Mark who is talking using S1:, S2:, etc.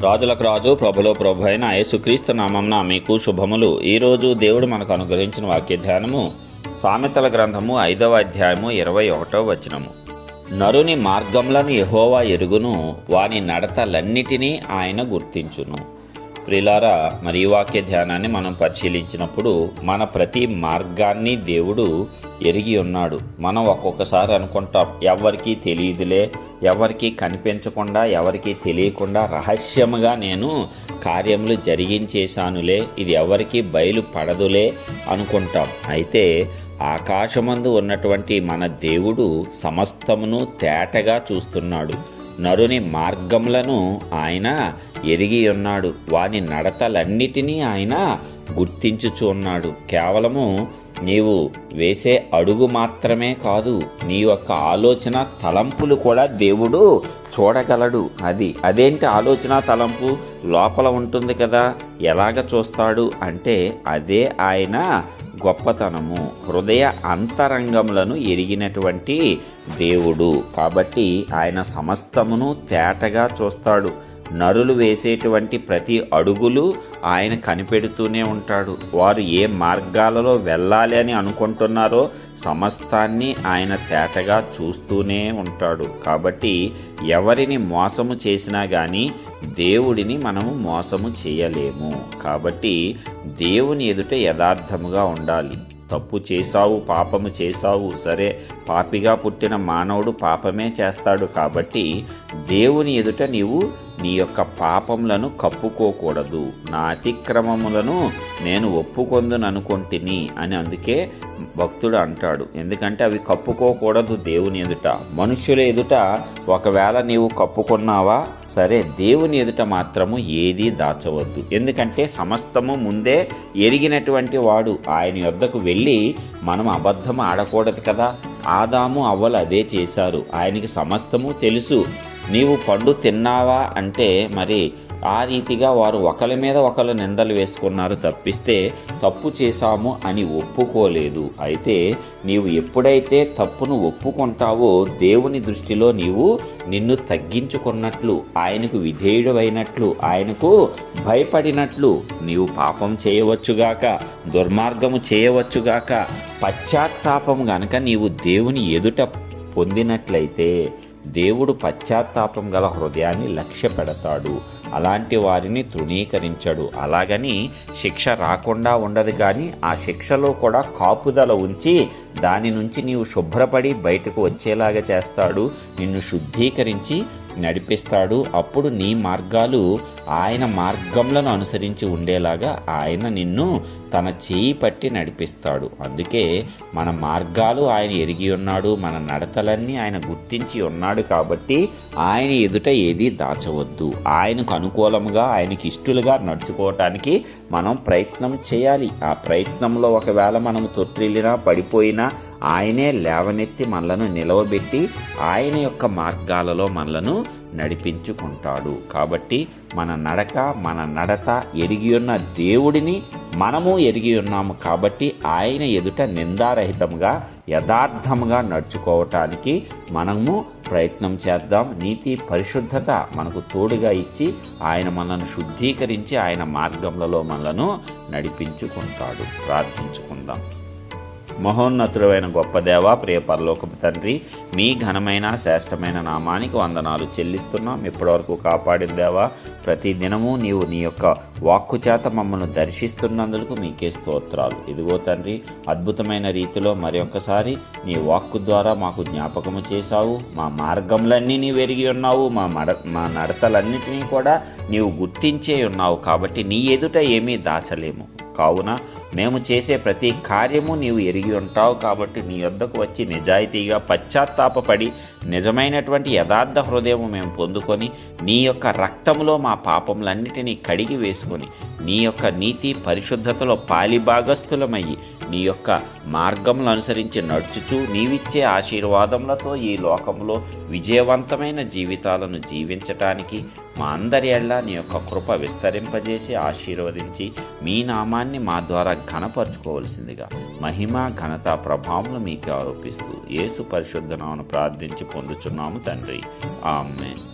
S1: రాజులకు రాజు ప్రభులో ప్రభు అయిన యేసుక్రీస్తు నామంన మీకు శుభములు. ఈరోజు దేవుడు మనకు అనుగ్రహించిన వాక్య ధ్యానము సామెతల గ్రంథము ఐదవ అధ్యాయము ఇరవై ఒకటో వచనము. నరుని మార్గములను ఎహోవా ఎరుగును వాని నడతలన్నిటినీ ఆయన గుర్తించును. ప్రిలారా మరి ఈ వాక్య ధ్యానాన్ని మనం పరిశీలించినప్పుడు మన ప్రతి మార్గాన్ని దేవుడు ఎరిగి ఉన్నాడు. మనం ఒక్కొక్కసారి అనుకుంటాం ఎవరికీ తెలియదులే ఎవరికీ కనిపించకుండా ఎవరికీ తెలియకుండా రహస్యముగా నేను కార్యములు జరిగించేశానులే ఇది ఎవరికీ బయలు పడదులే అనుకుంటాం. అయితే ఆకాశమందు ఉన్నటువంటి మన దేవుడు సమస్తమును తేటగా చూస్తున్నాడు. నరుని మార్గములను ఆయన ఎరిగి ఉన్నాడు. వాని నడతలన్నిటినీ ఆయన గుర్తించుచు ఉన్నాడు. కేవలము నీవు వేసే అడుగు మాత్రమే కాదు నీ యొక్క ఆలోచన తలంపులు కూడా దేవుడు చూడగలడు. అది అదేంటి ఆలోచన తలంపు? లోపల ఉంటుంది కదా ఎలాగ చూస్తాడు? అంటే అదే ఆయన గొప్పతనము హృదయ అంతరంగములను ఎరిగినటువంటి దేవుడు. కాబట్టి ఆయన సమస్తమును తేటగా చూస్తాడు. నరులు వేసేటువంటి ప్రతి అడుగులు ఆయన కనిపెడుతూనే ఉంటాడు. వారు ఏ మార్గాలలో వెళ్ళాలి అని అనుకుంటున్నారో సమస్తాన్ని ఆయన తేటగా చూస్తూనే ఉంటాడు. కాబట్టి ఎవరిని మోసము చేసినా కానీ దేవుడిని మనము మోసము చేయలేము. కాబట్టి దేవుని ఎదుట యథార్థముగా ఉండాలి. తప్పు చేశావు పాపము చేశావు సరే. పాపిగా పుట్టిన మానవుడు పాపమే చేస్తాడు కాబట్టి దేవుని ఎదుట నీవు నీ యొక్క పాపములను కప్పుకోకూడదు. నా అతిక్రమములను నేను ఒప్పుకొందుననుకొంటిని అని అందుకే భక్తుడు అంటాడు. ఎందుకంటే అవి కప్పుకోకూడదు దేవుని ఎదుట. మనుషుల ఎదుట ఒకవేళ నీవు కప్పుకున్నావా సరే దేవుని ఎదుట మాత్రము ఏదీ దాచవద్దు. ఎందుకంటే సమస్తము ముందే ఎరిగినటువంటి వాడు ఆయన యొద్దకు వెళ్ళి మనం అబద్ధం ఆడకూడదు కదా. ఆదాము అవ్వలు అదే చేశారు. ఆయనకి సమస్తము తెలుసు. నీవు పండు తిన్నావా అంటే మరి ఆ రీతిగా వారు ఒకరి మీద ఒకరు నిందలు వేసుకున్నారు తప్పిస్తే తప్పు చేశాము అని ఒప్పుకోలేదు. అయితే నీవు ఎప్పుడైతే తప్పును ఒప్పుకుంటావో దేవుని దృష్టిలో నీవు నిన్ను తగ్గించుకున్నట్లు ఆయనకు విధేయుడైనట్లు ఆయనకు భయపడినట్లు నీవు పాపం చేయవచ్చుగాక దుర్మార్గము చేయవచ్చుగాక పశ్చాత్తాపం గనక నీవు దేవుని ఎదుట పొందినట్లయితే దేవుడు పశ్చాత్తాపం గల హృదయాన్ని లక్ష్య పెడతాడు అలాంటి వారిని తృణీకరించడు. అలాగని శిక్ష రాకుండా ఉండదు కానీ ఆ శిక్షలో కూడా కాపుదల ఉంచి దాని నుంచి నీవు శుభ్రపడి బయటకు వచ్చేలాగా చేస్తాడు. నిన్ను శుద్ధీకరించి నడిపిస్తాడు. అప్పుడు నీ మార్గాలు ఆయన మార్గంలను అనుసరించి ఉండేలాగా ఆయన నిన్ను తన చేయి పట్టి నడిపిస్తాడు. అందుకే మన మార్గాలు ఆయన ఎరిగి ఉన్నాడు మన నడతలన్నీ ఆయన గుర్తించి ఉన్నాడు కాబట్టి ఆయన ఎదుట ఏది దాచవద్దు. ఆయనకు అనుకూలముగా ఆయనకి ఇష్టలుగా నడుచుకోవటానికి మనం ప్రయత్నం చేయాలి. ఆ ప్రయత్నంలో ఒకవేళ మనం తొట్టిల్లినా పడిపోయినా ఆయనే లేవనెత్తి మనలను నిలవబెట్టి ఆయన యొక్క మార్గాలలో మనలను నడిపించుకుంటాడు. కాబట్టి మన నడక మన నడత ఎరిగి ఉన్న దేవుడిని మనము ఎరిగి ఉన్నాము. కాబట్టి ఆయన ఎదుట నిందారహితంగా యథార్థముగా నడుచుకోవటానికి మనము ప్రయత్నం చేద్దాం. నీతి పరిశుద్ధత మనకు తోడుగా ఇచ్చి ఆయన మనల్ని శుద్ధీకరించి ఆయన మార్గములలో మనలను నడిపించుకుంటాడు. ప్రార్థించుకుందాం. మహోన్నతుడైన గొప్ప దేవ ప్రియ పరలోకపు తండ్రి మీ ఘనమైన శ్రేష్టమైన నామానికి వందనాలు చెల్లిస్తున్నాం. ఇప్పటివరకు కాపాడిన దేవా ప్రతి దినము నీవు నీ యొక్క వాక్కు చేత మమ్మల్ని దర్శిస్తున్నందుకు మీకే స్తోత్రాలు. ఇదిగో తండ్రి అద్భుతమైన రీతిలో మరి ఒక్కసారి నీ వాక్కు ద్వారా మాకు జ్ఞాపకము చేశావు. మా మార్గంలన్నీ నీవు ఎరిగి ఉన్నావు. మా మడ మా నడతలన్నిటినీ కూడా నీవు గుర్తించే ఉన్నావు. కాబట్టి నీ ఎదుట ఏమీ దాచలేము. కావున మేము చేసే ప్రతి కార్యము నీవు ఎరిగి ఉంటావు కాబట్టి నీ వద్దకు వచ్చి నిజాయితీగా పశ్చాత్తాపపడి నిజమైనటువంటి యథార్థ హృదయము మేము పొందుకొని నీ యొక్క రక్తములో మా పాపములన్నిటినీ కడిగి వేసుకొని నీ యొక్క నీతి పరిశుద్ధతలో పాలిభాగస్థులమయ్యి నీ యొక్క మార్గములు అనుసరించి నడుచుచు నీవిచ్చే ఆశీర్వాదములతో ఈ లోకంలో విజయవంతమైన జీవితాలను జీవించటానికి మా అందరి ఎళ్ళ నీ యొక్క కృప విస్తరింపజేసి ఆశీర్వదించి మీ నామాన్ని మా ద్వారా ఘనపరచుకోవలసిందిగా మహిమ ఘనత ప్రభావములు మీకు ఆరోపిస్తూ యేసు పరిశుద్ధనామను ప్రార్థించి పొందుచున్నాము తండ్రి. ఆమెన్.